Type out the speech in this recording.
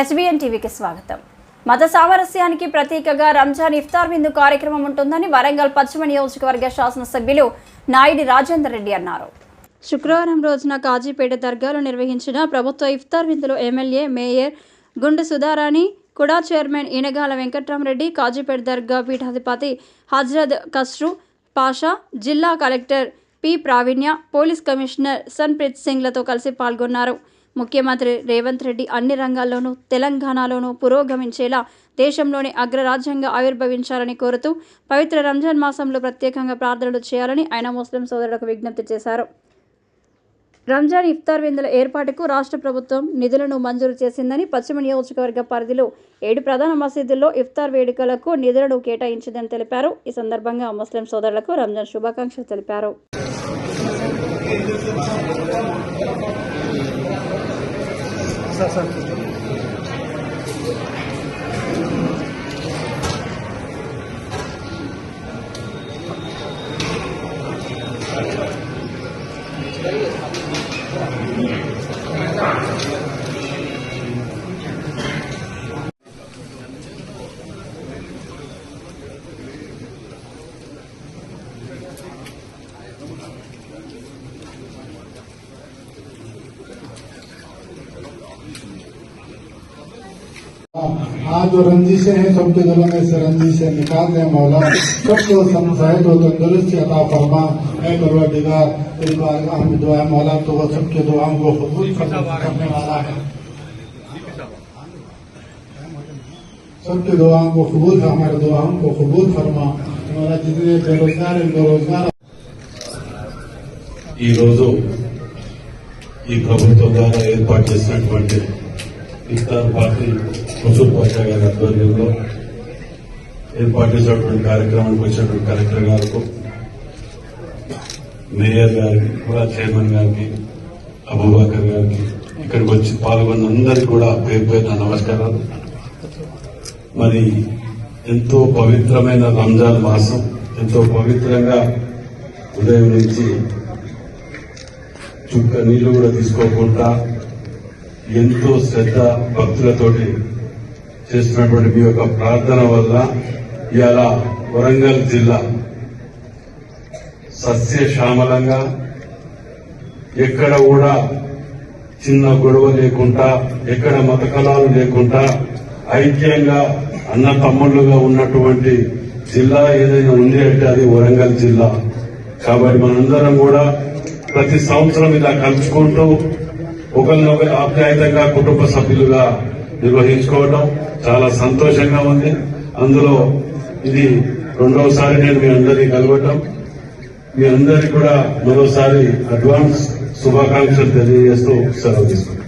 SBN టీవీకి స్వాగతం. మత సామరస్యానికి ప్రతీకగా రంజాన్ ఇఫ్తార్ విందు కార్యక్రమం ఉంటుందని వరంగల్ పశ్చిమ నియోజకవర్గ శాసనసభ్యులు నాయుడి రాజేందర్ రెడ్డి అన్నారు. శుక్రవారం రోజున కాజీపేట దర్గాలో నిర్వహించిన ప్రభుత్వ ఇఫ్తార్ విందులో MLA mayor Gundu Sudharani KUDA chairman Eenagala Venkatramreddy Kazipet దర్గా పీఠాధిపతి హజ్రత్ కస్రు పాషా జిల్లా collector P Pravinya police commissioner Sanpreet సింగ్లతో కలిసి పాల్గొన్నారు. ముఖ్యమంత్రి రేవంత్ రెడ్డి అన్ని రంగాల్లోనూ తెలంగాణలోనూ పురోగమించేలా దేశంలోనే అగ్రరాజ్యంగా ఆవిర్భవించాలని కోరుతూ పవిత్ర రంజాన్ మాసంలో ప్రత్యేకంగా ప్రార్థనలు చేయాలని ఆయన ముస్లిం సోదరులకు విజ్ఞప్తి చేశారు. రంజాన్ ఇఫ్తార్ విందుల ఏర్పాటుకు రాష్ట్ర ప్రభుత్వం నిధులను మంజూరు చేసిందని పశ్చిమ నియోజకవర్గ పరిధిలో ఏడు ప్రధాన మసీదుల్లో ఇఫ్తార్ వేడుకలకు నిధులను కేటాయించిందని తెలిపారు. ఈ సందర్భంగా ముస్లిం సోదరులకు రంజాన్ శుభాకాంక్షలు తెలిపారు. ささって。Thank you. ہاں جو رنجشیں ہیں، سب کے دلوں میں سے رنجشیں نکال دیں مولا۔ سب کو سمسائد و تندرست عطا فرما۔ اے پروردگار، اس بارگاہ میں دعا ہے مولا، تو وہ سب کے دعاؤں کو قبول کرنے والا ہے۔ سب کے دعاؤں کو قبول ہمارے دعاؤں کو قبول فرما۔ مولا، جتنے بے روزگار ہیں، بے روزگار۔ ఈరోజు ఈ ప్రభుత్వం ద్వారా ఏర్పాటు ہیں ఇఫ్తార్ పార్టీ హుజూర్ పాషా గారి ఆధ్వర్యంలో ఏర్పాటు చేసినటువంటి కార్యక్రమానికి వచ్చినటువంటి కలెక్టర్ గారికి మేయర్ గారికి కూడా చైర్మన్ గారికి అబూబకర్ గారికి ఇక్కడికి వచ్చి పాల్గొన్న అందరికీ కూడా పేరు పేరున నమస్కారాలు. మరి ఎంతో పవిత్రమైన రంజాన్ మాసం ఎంతో పవిత్రంగా ఉదయం నుంచి చుక్క నీళ్ళు కూడా తీసుకోకుండా ఎంతో శ్రద్ధ భక్తులతోటి చేస్తున్నటువంటి మీ యొక్క ప్రార్థన వల్ల ఇవాళ వరంగల్ జిల్లా సస్యశ్యామలంగా ఎక్కడ కూడా చిన్న గొడవ లేకుండా ఎక్కడ మతకలాలు లేకుండా ఐక్యంగా అన్న తమ్ముళ్ళుగా ఉన్నటువంటి జిల్లా ఏదైనా ఉంది అంటే అది వరంగల్ జిల్లా. కాబట్టి మనందరం కూడా ప్రతి సంవత్సరం ఇలా కలుసుకుంటూ ఒకరినొకరు ఆప్యాయతంగా కుటుంబ సభ్యులుగా నిర్వహించుకోవడం చాలా సంతోషంగా ఉంది. అందులో ఇది రెండవసారి నేను మీ అందరినీ కలవటం. మీ అందరికీ కూడా మరోసారి అడ్వాన్స్ శుభాకాంక్షలు తెలియజేస్తూ సెలవు తీసుకుంటాను